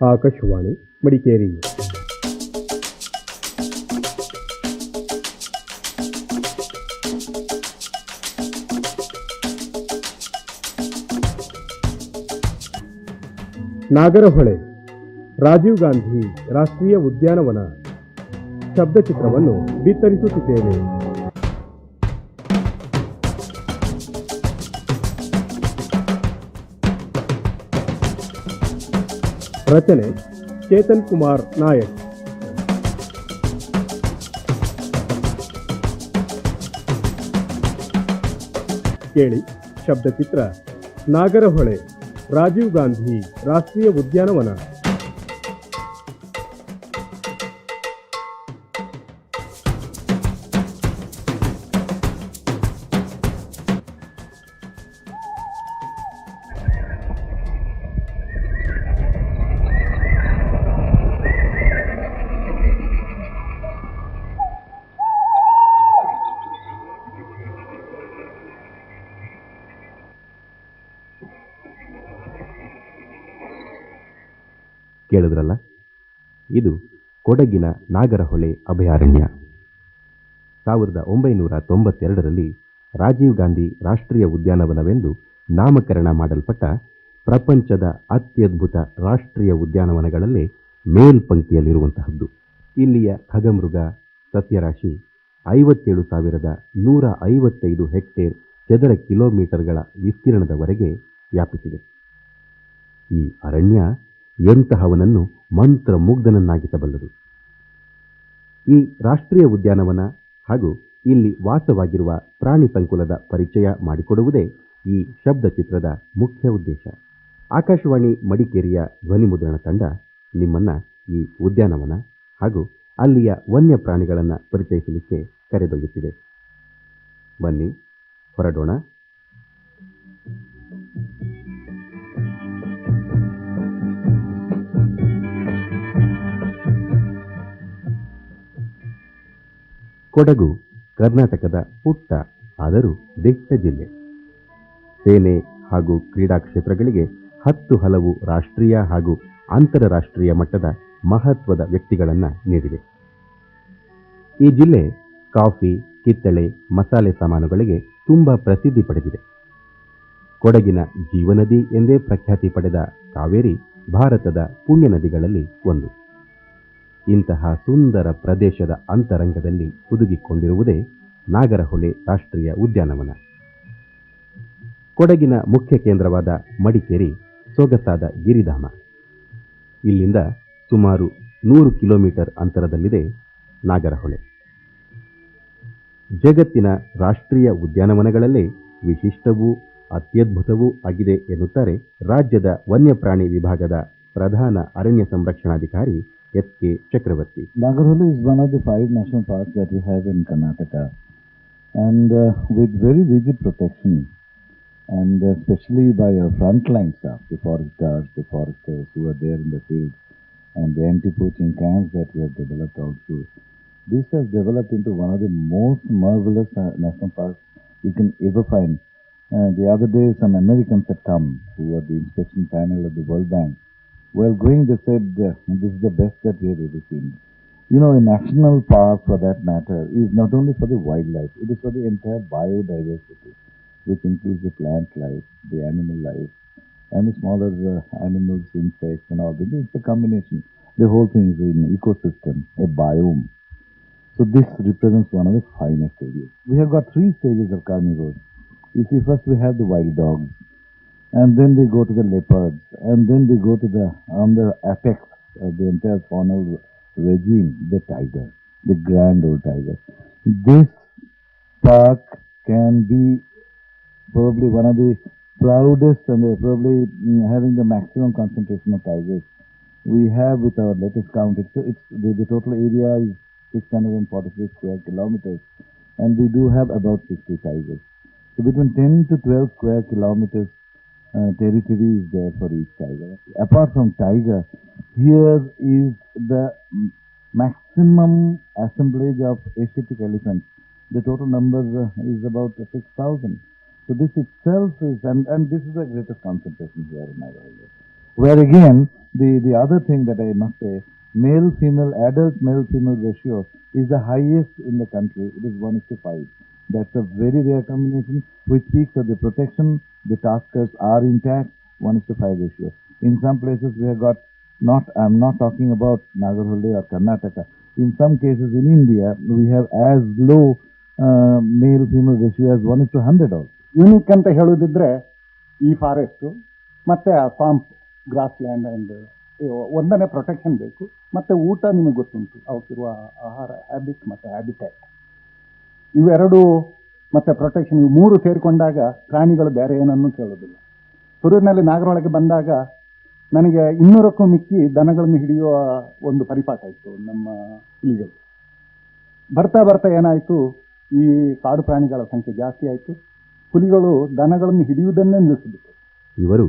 ಆಕಾಶವಾಣಿ ಮಡಿಕೇರಿ. ನಾಗರಹೊಳೆ ರಾಜೀವ್ ಗಾಂಧಿ ರಾಷ್ಟ್ರೀಯ ಉದ್ಯಾನವನ ಶಬ್ದಚಿತ್ರವನ್ನು ಬಿತ್ತರಿಸುತ್ತಿದ್ದೇವೆ. ರಚನೆ ಚೇತನ್ ಕುಮಾರ್ ನಾಯಕ್. ಕೇಳಿ ಶಬ್ದಚಿತ್ರ ನಾಗರಹೊಳೆ ರಾಜೀವ್ ಗಾಂಧಿ ರಾಷ್ಟ್ರೀಯ ಉದ್ಯಾನವನ. ಕೇಳಿದ್ರಲ್ಲ? ಇದು ಕೊಡಗಿನ ನಾಗರಹೊಳೆ ಅಭಯಾರಣ್ಯ. ಸಾವಿರದ ಒಂಬೈನೂರ ತೊಂಬತ್ತೆರಡರಲ್ಲಿ ರಾಜೀವ್ ಗಾಂಧಿ ರಾಷ್ಟ್ರೀಯ ಉದ್ಯಾನವನವೆಂದು ನಾಮಕರಣ ಮಾಡಲ್ಪಟ್ಟ ಪ್ರಪಂಚದ ಅತ್ಯದ್ಭುತ ರಾಷ್ಟ್ರೀಯ ಉದ್ಯಾನವನಗಳಲ್ಲೇ ಮೇಲ್ಪಂಕ್ತಿಯಲ್ಲಿರುವಂತಹದ್ದು. ಇಲ್ಲಿಯ ಖಗಮೃಗ ಸಸ್ಯರಾಶಿ ಐವತ್ತೇಳು ಸಾವಿರದ ನೂರ ಐವತ್ತೈದು ಹೆಕ್ಟೇರ್ ಚದರ ಕಿಲೋಮೀಟರ್ಗಳ ವಿಸ್ತೀರ್ಣದವರೆಗೆ ವ್ಯಾಪಿಸಿದೆ. ಈ ಅರಣ್ಯ ಎಂತಹವನನ್ನು ಮಂತ್ರಮುಗ್ಧನನ್ನಾಗಿಸಬಲ್ಲದು. ಈ ರಾಷ್ಟ್ರೀಯ ಉದ್ಯಾನವನ ಹಾಗೂ ಇಲ್ಲಿ ವಾಸವಾಗಿರುವ ಪ್ರಾಣಿ ಸಂಕುಲದ ಪರಿಚಯ ಮಾಡಿಕೊಡುವುದೇ ಈ ಶಬ್ದ ಚಿತ್ರದ ಮುಖ್ಯ ಉದ್ದೇಶ. ಆಕಾಶವಾಣಿ ಮಡಿಕೇರಿಯ ಧ್ವನಿಮುದ್ರಣ ತಂಡ ನಿಮ್ಮನ್ನ ಈ ಉದ್ಯಾನವನ ಹಾಗೂ ಅಲ್ಲಿಯ ವನ್ಯ ಪ್ರಾಣಿಗಳನ್ನು ಪರಿಚಯಿಸಲಿಕ್ಕೆ ಕರೆದೊಯ್ಯುತ್ತಿದೆ. ಬನ್ನಿ, ಹೊರಡೋಣ. ಕೊಡಗು, ಕರ್ನಾಟಕದ ಪುಟ್ಟ, ಆದರೂ ದಿಟ್ಟ ಜಿಲ್ಲೆ. ಸೇನೆ ಹಾಗೂ ಕ್ರೀಡಾ ಕ್ಷೇತ್ರಗಳಿಗೆ ಹತ್ತು ಹಲವು ರಾಷ್ಟ್ರೀಯ ಹಾಗೂ ಅಂತಾರಾಷ್ಟ್ರೀಯ ಮಟ್ಟದ ಮಹತ್ವದ ವ್ಯಕ್ತಿಗಳನ್ನು ನೀಡಿದೆ ಈ ಜಿಲ್ಲೆ ಕಾಫಿ, ಕಿತ್ತಳೆ, ಮಸಾಲೆ ಸಾಮಾನುಗಳಿಗೆ ತುಂಬಾ ಪ್ರಸಿದ್ಧಿ ಪಡೆದಿದೆ. ಕೊಡಗಿನ ಜೀವನದಿ ಎಂದೇ ಪ್ರಖ್ಯಾತಿ ಪಡೆದ ಕಾವೇರಿ ಭಾರತದ ಪುಣ್ಯ ನದಿಗಳಲ್ಲಿ ಒಂದು. ಇಂತಹ ಸುಂದರ ಪ್ರದೇಶದ ಅಂತರಂಗದಲ್ಲಿ ಹುದುಗಿಕೊಂಡಿರುವುದೇ ನಾಗರಹೊಳೆ ರಾಷ್ಟ್ರೀಯ ಉದ್ಯಾನವನ. ಕೊಡಗಿನ ಮುಖ್ಯ ಕೇಂದ್ರವಾದ ಮಡಿಕೇರಿ ಸೊಗಸಾದ ಗಿರಿಧಾಮ. ಇಲ್ಲಿಂದ ಸುಮಾರು ನೂರು ಕಿಲೋಮೀಟರ್ ಅಂತರದಲ್ಲಿದೆ ನಾಗರಹೊಳೆ ಜಗತ್ತಿನ ರಾಷ್ಟ್ರೀಯ ಉದ್ಯಾನವನಗಳಲ್ಲೇ ವಿಶಿಷ್ಟವೂ ಅತ್ಯದ್ಭುತವೂ ಆಗಿದೆ ಎನ್ನುತ್ತಾರೆ ರಾಜ್ಯದ ವನ್ಯಪ್ರಾಣಿ ವಿಭಾಗದ ಪ್ರಧಾನ ಅರಣ್ಯ ಸಂರಕ್ಷಣಾಧಿಕಾರಿ S.K. Chakravarti. Is one of the five national parks that we have in Karnataka and uh, with very rigid protection and especially by our frontline staff, the forest guards, the foresters who are there in the field and the anti-poaching camps that we have developed also. This has developed into one of the most marvelous uh, national parks you can ever find. Uh, the other day, some Americans had come, who were the inspection panel of the World Bank, while going, they said, uh, this is the best that we have ever seen. You know, a national park, for that matter, is not only for the wildlife, it is for the entire biodiversity, which includes the plant life, the animal life, and the smaller uh, animals, insects, and all. This is the combination. The whole thing is an ecosystem, a biome. So this represents one of the finest areas. We have got three stages of carnivores. You see, first we have the wild dogs, and then we go to the leopards, and then we go to the on the apex of the entire faunal regime, the tiger, the grand old tiger. This park can be probably one of the proudest and the- probably mm, having the maximum concentration of tigers. We have with our latest count, it's, it's the, the total area is 643 square kilometers, and we do have about 60 tigers. So between 10 to 12 square kilometers uh, territory is there for each tiger. Apart from tiger, here is the maximum assemblage of Asiatic elephants. The total number uh, is about 6,000. So this itself is, and, and this is the greatest concentration here in Nagarjuna. Where again, the, the other thing that I must say, male female, adult male female ratio is the highest in the country. It is 1 to 5. That's a very rare combination which speaks of the protection, the taskers are intact, 1 is to 5 ratio. In some places we have got not, I'm not talking about Nagarhole or Karnataka. In some cases in India, we have as low uh, male female ratio as 1 is to 100 also. Unique ಅಂತ ಹೇಳೋದಿದ್ರೆ ಈ forest ಮತ್ತು ಆ swamp grassland and ಒಂದನೇ protection ಬೇಕು ಮತ್ತು ಊಟ ನಿಮಗೆ ಗೊತ್ತುಂಟು ಅವಕ್ಕಿರುವ ಆಹಾರ ಹ್ಯಾಬಿಟ್ ಮತ್ತು ಹ್ಯಾಬಿಟ್ಯಾಟ್ ಇವೆರಡು ಮತ್ತು ಪ್ರೊಟೆಕ್ಷನ್ ಇವು ಮೂರು ಸೇರಿಕೊಂಡಾಗ ಪ್ರಾಣಿಗಳು ಬೇರೆ ಏನನ್ನೂ ಕೇಳೋದಿಲ್ಲ. ತುರೂರಿನಲ್ಲಿ ನಾಗರೊಳಗೆ ಬಂದಾಗ ನನಗೆ ಇನ್ನೂರಕ್ಕೂ ಮಿಕ್ಕಿ ದನಗಳನ್ನು ಹಿಡಿಯುವ ಒಂದು ಪರಿಪಾಠ ಇತ್ತು ನಮ್ಮ ಹುಲಿಗಳು. ಬರ್ತಾ ಬರ್ತಾ ಏನಾಯಿತು, ಈ ಕಾಡು ಪ್ರಾಣಿಗಳ ಸಂಖ್ಯೆ ಜಾಸ್ತಿ ಆಯಿತು. ಹುಲಿಗಳು ದನಗಳನ್ನು ಹಿಡಿಯುವುದನ್ನೇ ನಿಲ್ಲಿಸಿಬಿಟ್ಟು ಇವರು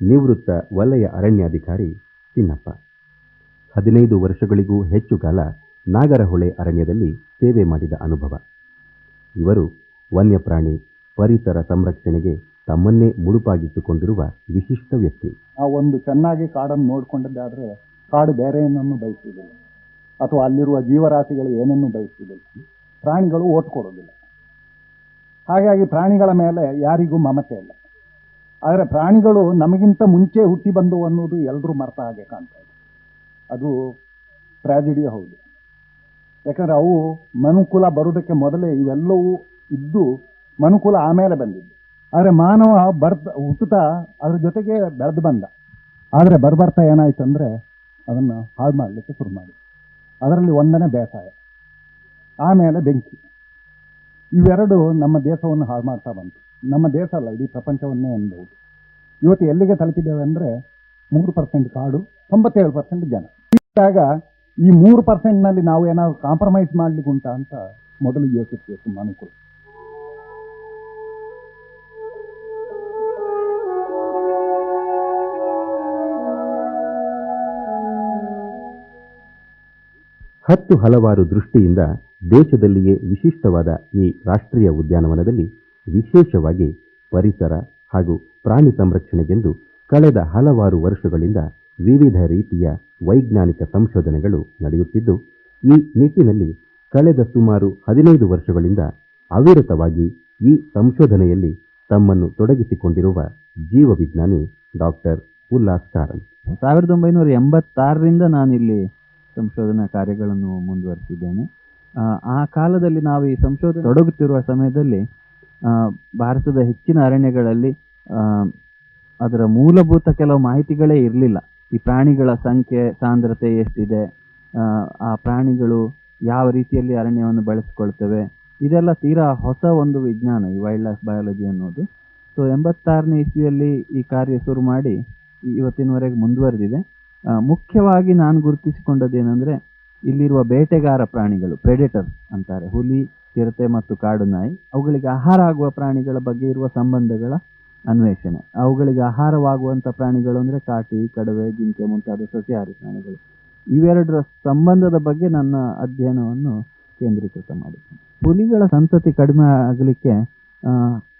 ನಿವೃತ್ತ ವಲಯ ಅರಣ್ಯಾಧಿಕಾರಿ ಚಿನ್ನಪ್ಪ ಹದಿನೈದು ವರ್ಷಗಳಿಗೂ ಹೆಚ್ಚು ಕಾಲ ನಾಗರಹೊಳೆ ಅರಣ್ಯದಲ್ಲಿ ಸೇವೆ ಮಾಡಿದ ಅನುಭವ. ಇವರು ವನ್ಯಪ್ರಾಣಿ ಪರಿಸರ ಸಂರಕ್ಷಣೆಗೆ ತಮ್ಮನ್ನೇ ಮುಡುಪಾಗಿಟ್ಟುಕೊಂಡಿರುವ ವಿಶಿಷ್ಟ ವ್ಯಕ್ತಿ. ಆ ಒಂದು ಚೆನ್ನಾಗಿ ಕಾಡನ್ನು ನೋಡಿಕೊಂಡದ್ದಾದರೆ ಕಾಡು ಬೇರೆ ಏನನ್ನು ಬಯಸುವುದಿಲ್ಲ. ಅಥವಾ ಅಲ್ಲಿರುವ ಜೀವರಾಶಿಗಳು ಏನನ್ನು ಬಯಸುವುದಿಲ್ಲ. ಪ್ರಾಣಿಗಳು ಓಟ್ ಕೊಡೋದಿಲ್ಲ. ಹಾಗಾಗಿ ಪ್ರಾಣಿಗಳ ಮೇಲೆ ಯಾರಿಗೂ ಮಮತೆ ಇಲ್ಲ. ಆದರೆ ಪ್ರಾಣಿಗಳು ನಮಗಿಂತ ಮುಂಚೆ ಹುಟ್ಟಿ ಬಂದವು ಅನ್ನೋದು ಎಲ್ಲರೂ ಮರ್ತ ಹಾಗೆ ಕಾಣ್ತಾ ಇದೆ. ಅದು ಟ್ರಾಜಿಡಿ ಹೌದು. ಯಾಕಂದರೆ ಅವು ಮನುಕುಲ ಬರುವುದಕ್ಕೆ ಮೊದಲೇ ಇವೆಲ್ಲವೂ ಇದ್ದು ಮನುಕುಲ ಆಮೇಲೆ ಬಂದಿದ್ದು. ಆದರೆ ಮಾನವ ಬರ್ತ ಹುಟ್ಟುತ್ತಾ ಅದ್ರ ಜೊತೆಗೆ ಬೆಳೆದು ಬಂದ. ಆದರೆ ಬರ್ಬರ್ತಾ ಏನಾಯ್ತು ಅಂದರೆ ಅದನ್ನು ಹಾಳು ಮಾಡಲಿಕ್ಕೆ ಶುರು ಮಾಡಿ ಅದರಲ್ಲಿ ಒಂದನೇ ಬೇಸಾಯ, ಆಮೇಲೆ ಬೆಂಕಿ. ಇವೆರಡು ನಮ್ಮ ದೇಶವನ್ನು ಹಾಳು ಮಾಡ್ತಾ ಬಂತು. ನಮ್ಮ ದೇಶ ಅಲ್ಲ, ಇಡೀ ಪ್ರಪಂಚವನ್ನೇ ಅನ್ಬಹುದು ಇವತ್ತು ಎಲ್ಲಿಗೆ ತಲುಪಿದ್ದೇವೆ ಅಂದರೆ ಮೂರು ಪರ್ಸೆಂಟ್ ಕಾಡು, ತೊಂಬತ್ತೇಳು ಪರ್ಸೆಂಟ್ ಜನ. ಹೀಗಾಗ ಈ ಮೂರು ಪರ್ಸೆಂಟ್ನಲ್ಲಿ ನಾವು ಏನಾದ್ರು ಕಾಂಪ್ರಮೈಸ್ ಮಾಡ್ಲಿಕ್ಕೆ ಉಂಟಾ ಅಂತ ಮೊದಲು ಯೋಚಿಸಬೇಕು ಮನುಕುಲ ಹತ್ತು ಹಲವಾರು ದೃಷ್ಟಿಯಿಂದ ದೇಶದಲ್ಲಿಯೇ ವಿಶಿಷ್ಟವಾದ ಈ ರಾಷ್ಟ್ರೀಯ ಉದ್ಯಾನವನದಲ್ಲಿ ವಿಶೇಷವಾಗಿ ಪರಿಸರ ಹಾಗೂ ಪ್ರಾಣಿ ಸಂರಕ್ಷಣೆಗೆಂದು ಕಳೆದ ಹಲವಾರು ವರ್ಷಗಳಿಂದ ವಿವಿಧ ರೀತಿಯ ವೈಜ್ಞಾನಿಕ ಸಂಶೋಧನೆಗಳು ನಡೆಯುತ್ತಿದ್ದು ಈ ನಿಟ್ಟಿನಲ್ಲಿ ಕಳೆದ ಸುಮಾರು ಹದಿನೈದು ವರ್ಷಗಳಿಂದ ಅವಿರತವಾಗಿ ಈ ಸಂಶೋಧನೆಯಲ್ಲಿ ತಮ್ಮನ್ನು ತೊಡಗಿಸಿಕೊಂಡಿರುವ ಜೀವವಿಜ್ಞಾನಿ ಡಾಕ್ಟರ್ ಉಲ್ಲಾಸ್ ಕಾರಂತ್. ಸಾವಿರದ ಒಂಬೈನೂರ ಎಂಬತ್ತಾರರಿಂದ ನಾನಿಲ್ಲಿ ಸಂಶೋಧನಾ ಕಾರ್ಯಗಳನ್ನು ಮುಂದುವರಿಸಿದ್ದೇನೆ. ಆ, ಕಾಲದಲ್ಲಿ ನಾವು ಈ ಸಂಶೋಧನೆ ತೊಡಗುತ್ತಿರುವ ಸಮಯದಲ್ಲಿ ಭಾರತದ ಹೆಚ್ಚಿನ ಅರಣ್ಯಗಳಲ್ಲಿ ಅದರ ಮೂಲಭೂತ ಕೆಲವು ಮಾಹಿತಿಗಳೇ ಇರಲಿಲ್ಲ. ಈ ಪ್ರಾಣಿಗಳ ಸಂಖ್ಯೆ ಸಾಂದ್ರತೆ ಎಷ್ಟಿದೆ ಆ, ಪ್ರಾಣಿಗಳು ಯಾವ ರೀತಿಯಲ್ಲಿ ಅರಣ್ಯವನ್ನು ಬಳಸಿಕೊಳ್ತವೆ ಇದೆಲ್ಲ ತೀರಾ ಹೊಸ ಒಂದು ವಿಜ್ಞಾನ ಈ ವೈಲ್ಡ್ ಲೈಫ್ ಬಯಾಲಜಿ ಅನ್ನೋದು. ಸೊ ಎಂಬತ್ತಾರನೇ ಇಸ್ವಿಯಲ್ಲಿ ಈ ಕಾರ್ಯ ಶುರು ಮಾಡಿ ಇವತ್ತಿನವರೆಗೆ ಮುಂದುವರೆದಿದೆ. ಮುಖ್ಯವಾಗಿ ನಾನು ಗುರುತಿಸಿಕೊಂಡದ್ದೇನೆಂದರೆ ಇಲ್ಲಿರುವ ಬೇಟೆಗಾರ ಪ್ರಾಣಿಗಳು ಪ್ರೆಡೆಟರ್ಸ್ ಅಂತಾರೆ. ಹುಲಿ ಚಿರತೆ ಮತ್ತು ಕಾಡು ನಾಯಿ ಅವುಗಳಿಗೆ ಆಹಾರ ಆಗುವ ಪ್ರಾಣಿಗಳ ಬಗ್ಗೆ ಇರುವ ಸಂಬಂಧಗಳ ಅನ್ವೇಷಣೆ. ಅವುಗಳಿಗೆ ಆಹಾರವಾಗುವಂಥ ಪ್ರಾಣಿಗಳು ಅಂದರೆ ಕಾಟಿ, ಕಡವೆ, ಜಿಂಕೆ ಮುಂತಾದ ಸಸ್ಯಾಹಾರಿ ಪ್ರಾಣಿಗಳು. ಇವೆರಡರ ಸಂಬಂಧದ ಬಗ್ಗೆ ನನ್ನ ಅಧ್ಯಯನವನ್ನು ಕೇಂದ್ರೀಕೃತ ಮಾಡಿದ್ದೇನೆ. ಹುಲಿಗಳ ಸಂತತಿ ಕಡಿಮೆ ಆಗಲಿಕ್ಕೆ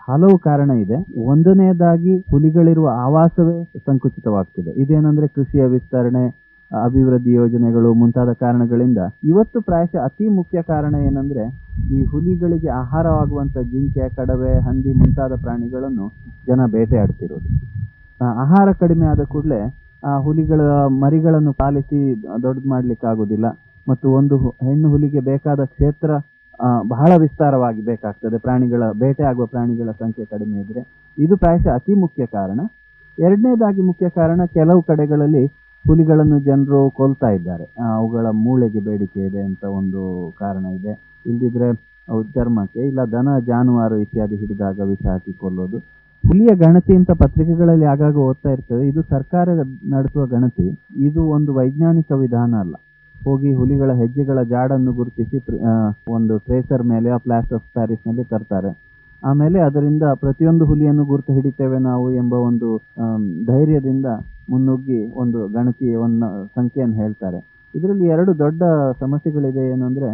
ಹಲವು ಕಾರಣ ಇದೆ. ಒಂದನೆಯದಾಗಿ ಹುಲಿಗಳಿರುವ ಆವಾಸವೇ ಸಂಕುಚಿತವಾಗ್ತಿದೆ. ಇದೇನಂದ್ರೆ ಕೃಷಿಯ ವಿಸ್ತರಣೆ ಅಭಿವೃದ್ಧಿ ಯೋಜನೆಗಳು ಮುಂತಾದ ಕಾರಣಗಳಿಂದ ಇವತ್ತು ಪ್ರಾಯಶಃ ಅತಿ ಮುಖ್ಯ ಕಾರಣ ಏನಂದ್ರೆ ಈ ಹುಲಿಗಳಿಗೆ ಆಹಾರವಾಗುವಂತ ಜಿಂಕೆ, ಕಡವೆ, ಹಂದಿ ಮುಂತಾದ ಪ್ರಾಣಿಗಳನ್ನು ಜನ ಬೇಟೆಯಾಡ್ತಿರೋದು ಆಹಾರ ಕಡಿಮೆ ಆದ ಕೂಡಲೇ ಆ ಹುಲಿಗಳ ಮರಿಗಳನ್ನು ಪಾಲಿಸಿ ದೊಡ್ಡದು ಮಾಡ್ಲಿಕ್ಕೆ ಆಗುದಿಲ್ಲ ಮತ್ತು ಒಂದು ಹೆಣ್ಣು ಹುಲಿಗೆ ಬೇಕಾದ ಕ್ಷೇತ್ರ ಬಹಳ ವಿಸ್ತಾರವಾಗಿ ಬೇಕಾಗ್ತದೆ. ಪ್ರಾಣಿಗಳ, ಬೇಟೆ ಆಗುವ ಪ್ರಾಣಿಗಳ ಸಂಖ್ಯೆ ಕಡಿಮೆ ಇದ್ರೆ ಇದು ಪ್ರಾಯಶಃ ಅತಿ ಮುಖ್ಯ ಕಾರಣ. ಎರಡನೇದಾಗಿ ಮುಖ್ಯ ಕಾರಣ ಕೆಲವು ಕಡೆಗಳಲ್ಲಿ ಹುಲಿಗಳನ್ನು ಜನರು ಕೊಲ್ತಾ ಇದ್ದಾರೆ. ಅವುಗಳ ಮೂಳೆಗೆ ಬೇಡಿಕೆ ಇದೆ ಅಂತ ಒಂದು ಕಾರಣ ಇದೆ. ಇಲ್ದಿದ್ರೆ ಅವು ಚರ್ಮಕ್ಕೆ ಇಲ್ಲ ದನ, ಜಾನುವಾರು ಇತ್ಯಾದಿ ಹಿಡಿದಾಗ ವಿಷ ಹಾಕಿ ಕೊಲ್ಲೋದು. ಹುಲಿಯ ಗಣತಿ ಅಂತ ಪತ್ರಿಕೆಗಳಲ್ಲಿ ಆಗಾಗ ಓದ್ತಾ ಇರ್ತದೆ ಇದು ಸರ್ಕಾರ ನಡೆಸುವ ಗಣತಿ. ಇದು ಒಂದು ವೈಜ್ಞಾನಿಕ ವಿಧಾನ ಅಲ್ಲ. ಹೋಗಿ ಹುಲಿಗಳ ಹೆಜ್ಜೆಗಳ ಜಾಡನ್ನು ಗುರುತಿಸಿ ಒಂದು ಟ್ರೇಸರ್ ಮೇಲೆ, ಆ ಪ್ಲಾಸ್ಟರ್ ಆಫ್ ಪ್ಯಾರಿಸ್ನಲ್ಲಿ ತರ್ತಾರೆ. ಆಮೇಲೆ ಅದರಿಂದ ಪ್ರತಿಯೊಂದು ಹುಲಿಯನ್ನು ಗುರುತು ಹಿಡಿತೇವೆ ನಾವು ಎಂಬ ಒಂದು ಧೈರ್ಯದಿಂದ ಮುನ್ನುಗ್ಗಿ ಒಂದು ಗಣತಿಯನ್ನ ಸಂಖ್ಯೆಯನ್ನು ಹೇಳ್ತಾರೆ. ಇದರಲ್ಲಿ ಎರಡು ದೊಡ್ಡ ಸಮಸ್ಯೆಗಳಿದೆ ಏನಂದ್ರೆ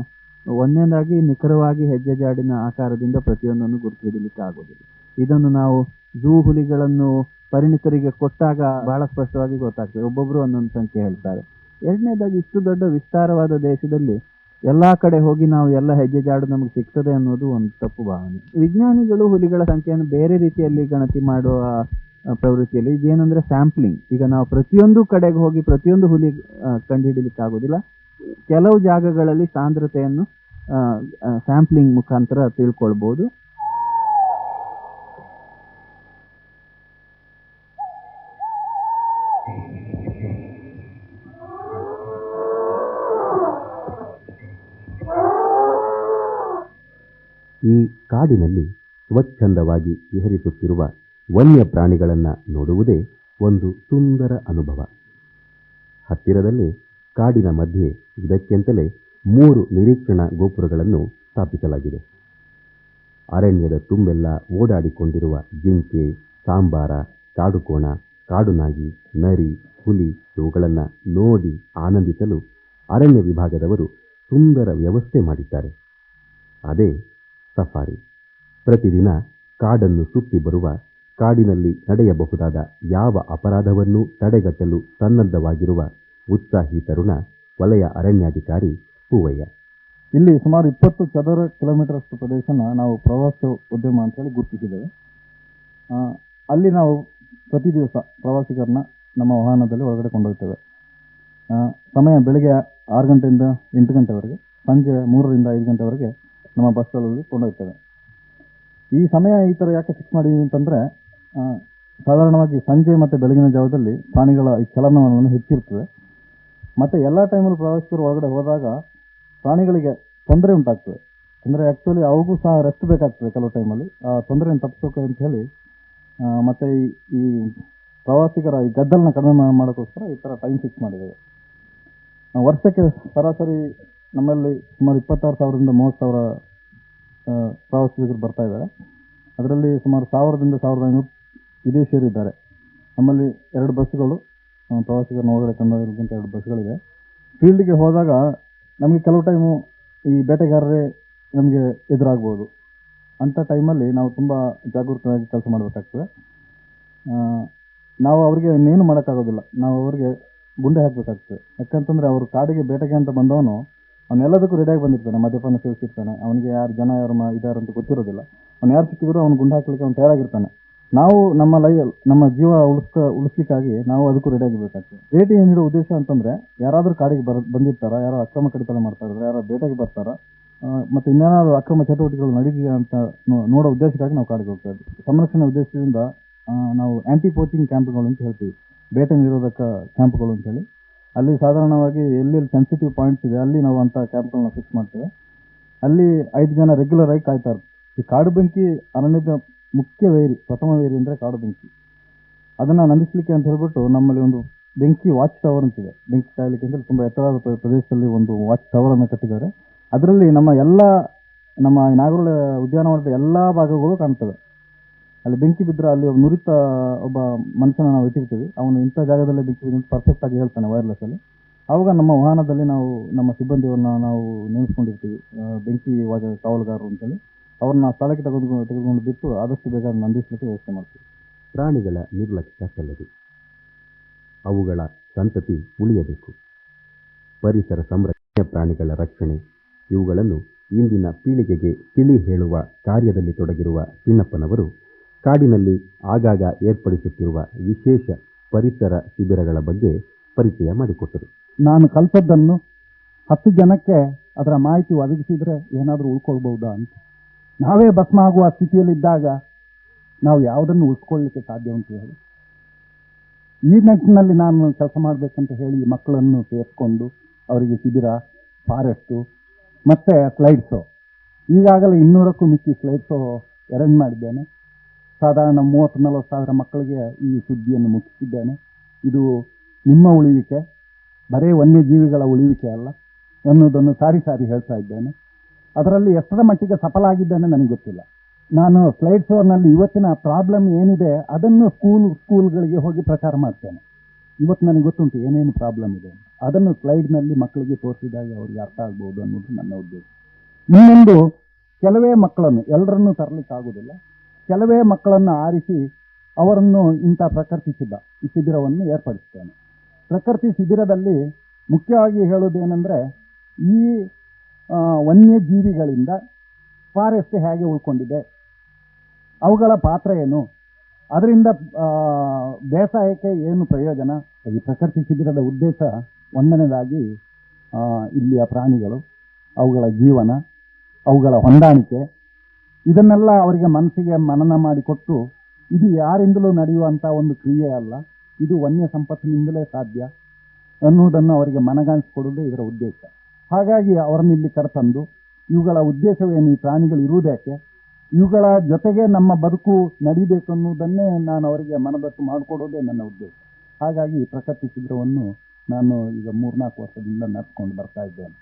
ಒಂದನೇದಾಗಿ ನಿಖರವಾಗಿ ಹೆಜ್ಜೆ ಜಾಡಿನ ಆಕಾರದಿಂದ ಪ್ರತಿಯೊಂದನ್ನು ಗುರುತು ಹಿಡಿಲಿಕ್ಕೆ ಆಗೋದಿಲ್ಲ ಇದನ್ನು ನಾವು ಝೂ ಹುಲಿಗಳನ್ನು ಪರಿಣಿತರಿಗೆ ಕೊಟ್ಟಾಗ ಬಹಳ ಸ್ಪಷ್ಟವಾಗಿ ಗೊತ್ತಾಗ್ತದೆ. ಒಬ್ಬೊಬ್ಬರು ಒಂದೊಂದು ಸಂಖ್ಯೆ ಹೇಳ್ತಾರೆ. ಎರಡನೇದಾಗಿ ಇಷ್ಟು ದೊಡ್ಡ ವಿಸ್ತಾರವಾದ ದೇಶದಲ್ಲಿ ಎಲ್ಲಾ ಕಡೆ ಹೋಗಿ ನಾವು ಎಲ್ಲ ಹೆಜ್ಜೆ ಜಾಡು ನಮಗೆ ಸಿಗ್ತದೆ ಅನ್ನೋದು ಒಂದು ತಪ್ಪು ಭಾವನೆ. ವಿಜ್ಞಾನಿಗಳು ಹುಲಿಗಳ ಸಂಖ್ಯೆಯನ್ನು ಬೇರೆ ರೀತಿಯಲ್ಲಿ ಗಣತಿ ಮಾಡುವ ಪ್ರವೃತ್ತಿಯಲ್ಲಿ. ಇದೇನಂದ್ರೆ ಸ್ಯಾಂಪ್ಲಿಂಗ್ ಈಗ ನಾವು ಪ್ರತಿಯೊಂದು ಕಡೆಗೆ ಹೋಗಿ ಪ್ರತಿಯೊಂದು ಹುಲಿ ಕಂಡುಹಿಡಿಲಿಕ್ಕೆ ಆಗೋದಿಲ್ಲ ಕೆಲವು ಜಾಗಗಳಲ್ಲಿ ಸಾಂದ್ರತೆಯನ್ನು ಸ್ಯಾಂಪ್ಲಿಂಗ್ ಮುಖಾಂತರ ತಿಳ್ಕೊಳ್ಬಹುದು ಈ ಕಾಡಿನಲ್ಲಿ ಸ್ವಚ್ಛಂದವಾಗಿ ವಿಹರಿಸುತ್ತಿರುವ ವನ್ಯ ಪ್ರಾಣಿಗಳನ್ನು ನೋಡುವುದೇ ಒಂದು ಸುಂದರ ಅನುಭವ. ಹತ್ತಿರದಲ್ಲಿ, ಕಾಡಿನ ಮಧ್ಯೆ ಇದಕ್ಕೆಂತಲೇ ಮೂರು ನಿರೀಕ್ಷಣಾ ಗೋಪುರಗಳನ್ನು ಸ್ಥಾಪಿಸಲಾಗಿದೆ. ಅರಣ್ಯದ ತುಂಬೆಲ್ಲ ಓಡಾಡಿಕೊಂಡಿರುವ ಜಿಂಕೆ, ಸಾಂಬಾರ, ಕಾಡುಕೋಣ ಕಾಡುನಾಗಿ ನರಿ, ಹುಲಿ ಇವುಗಳನ್ನು ನೋಡಿ ಆನಂದಿಸಲು ಅರಣ್ಯ ವಿಭಾಗದವರು ಸುಂದರ ವ್ಯವಸ್ಥೆ ಮಾಡಿದ್ದಾರೆ. ಅದೇ ಸಫಾರಿ. ಪ್ರತಿದಿನ ಕಾಡನ್ನು ಸುತ್ತಿ ಬರುವ ಕಾಡಿನಲ್ಲಿ ನಡೆಯಬಹುದಾದ ಯಾವ ಅಪರಾಧವನ್ನೂ ತಡೆಗಟ್ಟಲು ಸನ್ನದ್ಧವಾಗಿರುವ ಉತ್ಸಾಹಿ ತರುಣ ವಲಯ ಅರಣ್ಯಾಧಿಕಾರಿ ಹೂವಯ್ಯ. ಇಲ್ಲಿ ಸುಮಾರು ಇಪ್ಪತ್ತು ಚದರ ಕಿಲೋಮೀಟರ್ ಅಷ್ಟು ಪ್ರದೇಶನ ನಾವು ಪ್ರವಾಸ ಉದ್ಯಮ ಅಂತೇಳಿ ಗುರುತಿಸಿದ್ದೇವೆ. ಅಲ್ಲಿ ನಾವು ಪ್ರತಿ ದಿವಸ ಪ್ರವಾಸಿಗರನ್ನ ನಮ್ಮ ವಾಹನದಲ್ಲಿ ಒಳಗಡೆ ಕೊಂಡೊಯ್ತೇವೆ. ಸಮಯ ಬೆಳಿಗ್ಗೆ ಆರು ಗಂಟೆಯಿಂದ ಎಂಟು ಗಂಟೆವರೆಗೆ, ಸಂಜೆ ಮೂರರಿಂದ ಐದು ಗಂಟೆವರೆಗೆ ನಮ್ಮ ಬಸ್ಗಳಲ್ಲಿ ಕೊಂಡೊಯ್ತೇವೆ. ಈ ಸಮಯ ಈ ಥರ ಯಾಕೆ ಫಿಕ್ಸ್ ಮಾಡಿದ್ದೀವಿ ಅಂತಂದರೆ ಸಾಧಾರಣವಾಗಿ ಸಂಜೆ ಮತ್ತು ಬೆಳಗಿನ ಜಾವದಲ್ಲಿ ಪ್ರಾಣಿಗಳ ಈ ಚಲನವಲನ ಹೆಚ್ಚಿರ್ತದೆ ಮತ್ತು ಎಲ್ಲ ಟೈಮಲ್ಲಿ ಪ್ರವಾಸಿಗರು ಒಳಗಡೆ ಹೋದಾಗ ಪ್ರಾಣಿಗಳಿಗೆ ತೊಂದರೆ ಉಂಟಾಗ್ತದೆ. ಅಂದರೆ ಆ್ಯಕ್ಚುಲಿ ಅವಗೂ ಸಹ ರೆಸ್ಟ್ ಬೇಕಾಗ್ತದೆ ಕೆಲವು ಟೈಮಲ್ಲಿ. ಆ ತೊಂದರೆಯನ್ನು ತಪ್ಪಿಸೋಕೆ ಅಂತ ಹೇಳಿ ಆ, ಮತ್ತೆ ಈ ಈ ಪ್ರವಾಸಿಗರ ಈ ಗದ್ದಲನ್ನ ಕಡಿಮೆ ಮಾಡೋಕ್ಕೋಸ್ಕರ ಈ ಥರ ಟೈಮ್ ಫಿಕ್ಸ್ ಮಾಡಿದ್ದೇವೆ. ವರ್ಷಕ್ಕೆ ಸರಾಸರಿ ನಮ್ಮಲ್ಲಿ ಸುಮಾರು ಇಪ್ಪತ್ತಾರು ಸಾವಿರದಿಂದ ಮೂವತ್ತು ಸಾವಿರ ಪ್ರವಾಸಿಗರು ಬರ್ತಾ ಇದ್ದಾರೆ. ಅದರಲ್ಲಿ ಸುಮಾರು ಸಾವಿರದಿಂದ ಸಾವಿರದ ಐನೂರು ವಿದೇಶಿಯರು ಇದ್ದಾರೆ. ನಮ್ಮಲ್ಲಿ ಎರಡು ಬಸ್ಸುಗಳು ಆ, ಪ್ರವಾಸಿಗರನ್ನ ಒಳಗಡೆ ಕೊಂಡೊಯ್ಯೋದಕ್ಕಂತ ಎರಡು ಬಸ್ಗಳಿದೆ ಫೀಲ್ಡ್ಗೆ ಹೋದಾಗ ನಮಗೆ ಕೆಲವು ಟೈಮು ಈ ಬೇಟೆಗಾರರೇ ನಮಗೆ ಎದುರಾಗ್ಬೋದು. ಅಂಥ ಟೈಮಲ್ಲಿ ನಾವು ತುಂಬ ಜಾಗೃತವಾಗಿ ಕೆಲಸ ಮಾಡಬೇಕಾಗ್ತದೆ. ನಾವು ಅವರಿಗೆ ಇನ್ನೇನು ಮಾಡೋಕ್ಕಾಗೋದಿಲ್ಲ. ನಾವು ಅವರಿಗೆ ಗುಂಡೆ ಹಾಕಬೇಕಾಗ್ತದೆ. ಯಾಕಂತಂದರೆ ಅವರು ಕಾಡಿಗೆ ಬೇಟೆಗೆ ಅಂತ ಬಂದವನು ಅವನೆಲ್ಲದಕ್ಕೂ ರೆಡಿಯಾಗಿ ಬಂದಿರ್ತಾನೆ. ಮದ್ಯಪಾನ ಸೇವಿಸಿರ್ತಾನೆ. ಅವನಿಗೆ ಯಾರು ಜನ ಯಾರು ಮಾ ಇದ್ದಾರೆ ಅಂತ ಗೊತ್ತಿರೋದಿಲ್ಲ. ಅವ್ನು ಯಾರು ಸಿಕ್ಕಿದ್ರು ಅವ್ನು ಗುಂಡು ಹಾಕ್ಲಿಕ್ಕೆ ಅವ್ನು ತಯಾರಾಗಿರ್ತಾನೆ. ನಾವು ನಮ್ಮ ಲೈ ನಮ್ಮ ಜೀವ ಉಳಿಸ್ಕ, ಉಳಿಸ್ಲಿಕ್ಕಾಗಿ ನಾವು ಅದಕ್ಕೂ ರೆಡಿ ಆಗಿರ್ಬೇಕಾಗ್ತದೆ. ಭೇಟಿ ನೀಡೋ ಉದ್ದೇಶ ಅಂತಂದ್ರೆ, ಯಾರಾದರೂ ಕಾಡಿಗೆ ಬರ, ಬಂದಿರ್ತಾರ, ಯಾರೋ ಅಕ್ರಮ ಕಡಿತನ ಮಾಡ್ತಾ ಇದ್ದಾರೆ ಯಾರೋ ಬೇಟೆಗೆ ಬರ್ತಾರ ಮತ್ತೆ ಇನ್ನೇನಾದ್ರು ಅಕ್ರಮ ಚಟುವಟಿಕೆಗಳು ನಡೀತಿದೆ ಅಂತ ನೋಡೋ ಉದ್ದೇಶಕ್ಕಾಗಿ ನಾವು ಕಾಡಿಗೆ ಹೋಗ್ತಾ ಇದ್ವಿ. ಸಂರಕ್ಷಣೆ ಉದ್ದೇಶದಿಂದ ನಾವು ಆ್ಯಂಟಿ ಪೋಚಿಂಗ್ ಕ್ಯಾಂಪ್ಗಳು ಅಂತ ಹೇಳ್ತೀವಿ. ಬೇಟೆ ನಿರೋಧಕ ಕ್ಯಾಂಪ್ಗಳು ಅಂತ ಹೇಳಿ. ಅಲ್ಲಿ ಸಾಧಾರಣವಾಗಿ ಎಲ್ಲೆಲ್ಲಿ ಸೆನ್ಸಿಟಿವ್ ಪಾಯಿಂಟ್ಸ್ ಇದೆ, ಅಲ್ಲಿ ನಾವು ಅಂತ ಕ್ಯಾಂಪ್ಗಳನ್ನ ಫಿಕ್ಸ್ ಮಾಡ್ತೇವೆ. ಅಲ್ಲಿ ಐದು ಜನ ರೆಗ್ಯುಲರ್ ಆಗಿ ಕಾಯ್ತಾರೆ ಈ ಕಾಡು ಬೆಂಕಿ ಅರಣ್ಯದ ಮುಖ್ಯ ವೈರಿ, ಪ್ರಥಮ ವೈರಿ ಅಂದರೆ ಕಾಡು ಬೆಂಕಿ. ಅದನ್ನು ನಂದಿಸಲಿಕ್ಕೆ ಅಂತ ಹೇಳ್ಬಿಟ್ಟು ನಮ್ಮಲ್ಲಿ ಒಂದು ಬೆಂಕಿ ವಾಚ್ ಟವರ್ ಅಂತಿದೆ. ಬೆಂಕಿ ಕಾಯಲಿಕ್ಕೆ ಅಂದರೆ ತುಂಬ ಎತ್ತರವಾದ ಪ್ರದೇಶದಲ್ಲಿ ಒಂದು ವಾಚ್ ಟವರನ್ನು ಕಟ್ಟಿದ್ದಾರೆ. ಅದರಲ್ಲಿ ನಮ್ಮ ಎಲ್ಲ, ನಮ್ಮ ನಾಗರಹೊಳೆ ಉದ್ಯಾನವನದ ಎಲ್ಲ ಭಾಗಗಳು ಕಾಣ್ತವೆ. ಅಲ್ಲಿ ಬೆಂಕಿ ಬಿದ್ದರೆ ಅಲ್ಲಿ ಒಬ್ಬ ನುರಿತ, ಒಬ್ಬ ಮನುಷ್ಯನ ನಾವು ಇಟ್ಟಿರ್ತೀವಿ. ಅವನು ಇಂಥ ಜಾಗದಲ್ಲೇ ಬೆಂಕಿ ಬಿದ್ದು ಪರ್ಫೆಕ್ಟ್ ಆಗಿ ಹೇಳ್ತಾನೆ ವೈರ್ಲೆಸ್ಸಲ್ಲಿ ಆವಾಗ ನಮ್ಮ ವಾಹನದಲ್ಲಿ ನಾವು, ನಮ್ಮ ಸಿಬ್ಬಂದಿಯವ್ರನ್ನ ನಾವು ನೇಮಿಸ್ಕೊಂಡಿರ್ತೀವಿ. ಬೆಂಕಿ ವಾಜ ಕಾವಲುಗಾರರು ಅಂತೇಳಿ. ಅವ್ರನ್ನ ಸ್ಥಳಕ್ಕೆ ತೆಗೆದುಕೊಂಡು ತೆಗೆದುಕೊಂಡು ಬಿಟ್ಟು ಆದಷ್ಟು ಬೇಗ ನಂದಿಸಲಿಕ್ಕೆ ವ್ಯವಸ್ಥೆ ಮಾಡ್ತೀವಿ. ಪ್ರಾಣಿಗಳ ನಿರ್ಲಕ್ಷ್ಯ ಸಲ್ಲದು ಅವುಗಳ ಸಂತತಿ ಉಳಿಯಬೇಕು. ಪರಿಸರ ಸಂರಕ್ಷಣೆ ಪ್ರಾಣಿಗಳ ರಕ್ಷಣೆ ಇವುಗಳನ್ನು ಇಂದಿನ ಪೀಳಿಗೆಗೆ ತಿಳಿ ಹೇಳುವ ಕಾರ್ಯದಲ್ಲಿ ತೊಡಗಿರುವ ಚಿನ್ನಪ್ಪನವರು ಕಾಡಿನಲ್ಲಿ ಆಗಾಗ ಏರ್ಪಡಿಸುತ್ತಿರುವ ವಿಶೇಷ ಪರಿಸರ ಶಿಬಿರಗಳ ಬಗ್ಗೆ ಪರಿಚಯ ಮಾಡಿಕೊಟ್ಟರು. ನಾನು ಕಲ್ಪದ್ದನ್ನು ಹತ್ತು ಜನಕ್ಕೆ ಅದರ ಮಾಹಿತಿ ಒದಗಿಸಿದರೆ ಏನಾದರೂ ಉಳ್ಕೊಳ್ಬಹುದಾ ಅಂತ. ನಾವೇ ಭಸ್ಮ ಆಗುವ ಸ್ಥಿತಿಯಲ್ಲಿದ್ದಾಗ ನಾವು ಯಾವುದನ್ನು ಉಳಿಸ್ಕೊಳ್ಳಿಕ್ಕೆ ಸಾಧ್ಯ ಅಂತ ಹೇಳಿ. ಈ ನಿಟ್ಟಿನಲ್ಲಿ ನಾನು ಕೆಲಸ ಮಾಡಬೇಕಂತ ಹೇಳಿ ಮಕ್ಕಳನ್ನು ಸೇರಿಸ್ಕೊಂಡು ಅವರಿಗೆ ಶಿಬಿರ ಫಾರೆಸ್ಟು ಮತ್ತು ಸ್ಲೈಡ್ ಶೋ ಈಗಾಗಲೇ ಇನ್ನೂರಕ್ಕೂ ಮಿಕ್ಕಿ ಸ್ಲೈಡ್ ಶೋ ಅರೇಂಜ್ ಮಾಡಿದ್ದೇನೆ. ಸಾಧಾರಣ ಮೂವತ್ತು, ನಲವತ್ತು ಸಾವಿರ ಮಕ್ಕಳಿಗೆ ಈ ಸುದ್ದಿಯನ್ನು ಮುಟ್ಟಿಸಿದ್ದೇನೆ. ಇದು ನಿಮ್ಮ ಉಳಿವಿಕೆ, ಬರೇ ವನ್ಯಜೀವಿಗಳ ಉಳಿವಿಕೆ ಅಲ್ಲ. ಅನ್ನೋದನ್ನು ಸಾರಿ ಸಾರಿ ಹೇಳ್ತಾ ಇದ್ದೇನೆ. ಅದರಲ್ಲಿ ಎಷ್ಟರ ಮಟ್ಟಿಗೆ ಸಫಲ ಆಗಿದ್ದೇನೆ ನನಗೆ ಗೊತ್ತಿಲ್ಲ. ನಾನು ಸ್ಲೈಡ್ ಶೋನಲ್ಲಿ ಇವತ್ತಿನ ಪ್ರಾಬ್ಲಮ್ ಏನಿದೆ, ಅದನ್ನು ಸ್ಕೂಲ್ ಸ್ಕೂಲ್ಗಳಿಗೆ ಹೋಗಿ ಪ್ರಚಾರ ಮಾಡ್ತೇನೆ. ಇವತ್ತು ನನಗೆ ಗೊತ್ತುಂಟು ಏನೇನು ಪ್ರಾಬ್ಲಮ್ ಇದೆ. ಅದನ್ನು ಸ್ಲೈಡ್ನಲ್ಲಿ ಮಕ್ಕಳಿಗೆ ತೋರಿಸಿದಾಗ ಅವರಿಗೆ ಅರ್ಥ ಆಗ್ಬೋದು ಅನ್ನೋದು ನನ್ನ ಉದ್ದೇಶ. ಇನ್ನೊಂದು, ಕೆಲವೇ ಮಕ್ಕಳನ್ನು ಎಲ್ಲರನ್ನೂ ತರಲಿಕ್ಕೆ ಆಗೋದಿಲ್ಲ. ಕೆಲವೇ ಮಕ್ಕಳನ್ನು ಆರಿಸಿ ಅವರನ್ನು ಇಂಥ ಪ್ರಕೃತಿ ಶಿಬಿರ ಶಿಬಿರವನ್ನು ಏರ್ಪಡಿಸ್ತೇನೆ. ಪ್ರಕೃತಿ ಶಿಬಿರದಲ್ಲಿ ಮುಖ್ಯವಾಗಿ ಹೇಳೋದೇನೆಂದರೆ ಈ ವನ್ಯಜೀವಿಗಳಿಂದ ಫಾರೆಸ್ಟ್ ಹೇಗೆ ಉಳ್ಕೊಂಡಿದೆ, ಅವುಗಳ ಪಾತ್ರ ಏನು, ಅದರಿಂದ ಬೇಸಾಯಕ್ಕೆ ಏನು ಪ್ರಯೋಜನ, ಈ ಪ್ರಕೃತಿ ಶಿಬಿರದ ಉದ್ದೇಶ ಒಂದನೇದಾಗಿ ಇಲ್ಲಿಯ ಪ್ರಾಣಿಗಳು, ಅವುಗಳ ಜೀವನ, ಅವುಗಳ ಹೊಂದಾಣಿಕೆ, ಇದನ್ನೆಲ್ಲ ಅವರಿಗೆ ಮನಸ್ಸಿಗೆ ಮನನ ಮಾಡಿಕೊಟ್ಟು, ಇದು ಯಾರಿಂದಲೂ ನಡೆಯುವಂಥ ಒಂದು ಕ್ರಿಯೆ ಅಲ್ಲ, ಇದು ವನ್ಯ ಸಂಪತ್ತಿನಿಂದಲೇ ಸಾಧ್ಯ ಅನ್ನುವುದನ್ನು ಅವರಿಗೆ ಮನಗಾಣಿಸ್ಕೊಡೋದೇ ಇದರ ಉದ್ದೇಶ. ಹಾಗಾಗಿ ಅವರನ್ನಿಲ್ಲಿ ಕರೆತಂದು ಇವುಗಳ ಉದ್ದೇಶವೇನು? ಈ ಪ್ರಾಣಿಗಳು ಇರುವುದಕ್ಕೆ ಇವುಗಳ ಜೊತೆಗೆ ನಮ್ಮ ಬದುಕು ನಡೀಬೇಕು ಅನ್ನೋದನ್ನೇ ನಾನು ಅವರಿಗೆ ಮನದಟ್ಟು ಮಾಡಿಕೊಡೋದೇ ನನ್ನ ಉದ್ದೇಶ. ಹಾಗಾಗಿ ಪ್ರಕೃತಿ ಶಿಬಿರವನ್ನು ನಾನು ಈಗ ಮೂರ್ನಾಲ್ಕು ವರ್ಷದಿಂದ ನಡೆಸ್ಕೊಂಡು ಬರ್ತಾ ಇದ್ದೇನೆ.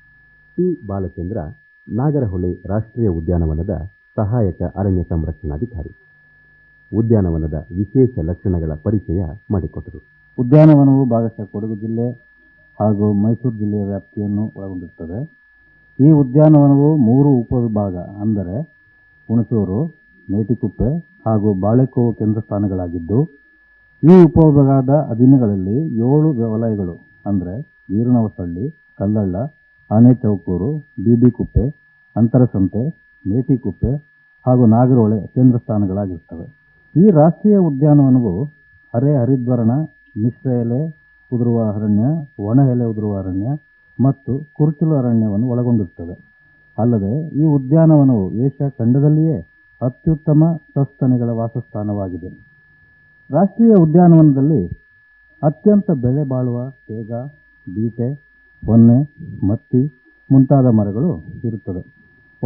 ಟಿ. ಬಾಲಚಂದ್ರ ನಾಗರಹೊಳೆ ರಾಷ್ಟ್ರೀಯ ಉದ್ಯಾನವನದ ಸಹಾಯಕ ಅರಣ್ಯ ಸಂರಕ್ಷಣಾಧಿಕಾರಿ. ಉದ್ಯಾನವನದ ವಿಶೇಷ ಲಕ್ಷಣಗಳ ಪರಿಚಯ ಮಾಡಿಕೊಟ್ಟರು. ಉದ್ಯಾನವನವು ಭಾಗಶಃ ಕೊಡಗು ಜಿಲ್ಲೆ ಹಾಗೂ ಮೈಸೂರು ಜಿಲ್ಲೆಯ ವ್ಯಾಪ್ತಿಯನ್ನು ಒಳಗೊಂಡಿರುತ್ತದೆ ಈ ಉದ್ಯಾನವನವು ಮೂರು ಉಪವಿಭಾಗ, ಅಂದರೆ ಹುಣಸೂರು, ಮೇಟಿಕುಪ್ಪೆ ಹಾಗೂ ಬಾಳೆಕೋವು ಕೇಂದ್ರ ಸ್ಥಾನಗಳಾಗಿದ್ದು, ಈ ಉಪವಿಭಾಗದ ಅಧೀನಗಳಲ್ಲಿ ಏಳು ವಲಯಗಳು ಅಂದರೆ ವೀರನವಸಳ್ಳಿ, ಕಲ್ಲಳ್ಳ, ಆನೆ ಚೌಕೂರು ಬೀಬಿ ಕುಪ್ಪೆ ಅಂತರಸಂತೆ, ಮೇಟಿಕುಪ್ಪೆ ಹಾಗೂ ನಾಗರಹೊಳೆ ಕೇಂದ್ರ ಸ್ಥಾನಗಳಾಗಿರ್ತವೆ. ಈ ರಾಷ್ಟ್ರೀಯ ಉದ್ಯಾನವನವು ಅರೆ ಹರಿದ್ವರ್ಣ ಮಿಶ್ರ ಎಲೆ ಉದುರುವ ಅರಣ್ಯ ಒಣ ಎಲೆ ಉದುರುವ ಅರಣ್ಯ ಮತ್ತು ಕುರುಚಲು ಅರಣ್ಯವನ್ನು ಒಳಗೊಂಡಿರುತ್ತದೆ. ಅಲ್ಲದೆ ಈ ಉದ್ಯಾನವನವು ಏಷ್ಯಾ ಖಂಡದಲ್ಲಿಯೇ ಅತ್ಯುತ್ತಮ ಸಸ್ತನಿಗಳ ವಾಸಸ್ಥಾನವಾಗಿದೆ. ರಾಷ್ಟ್ರೀಯ ಉದ್ಯಾನವನದಲ್ಲಿ ಅತ್ಯಂತ ಬೆಲೆ ಬಾಳುವ ತೇಗ, ಬೀಟೆ, ಹೊನ್ನೆ, ಮತ್ತಿ ಮುಂತಾದ ಮರಗಳು ಇರುತ್ತದೆ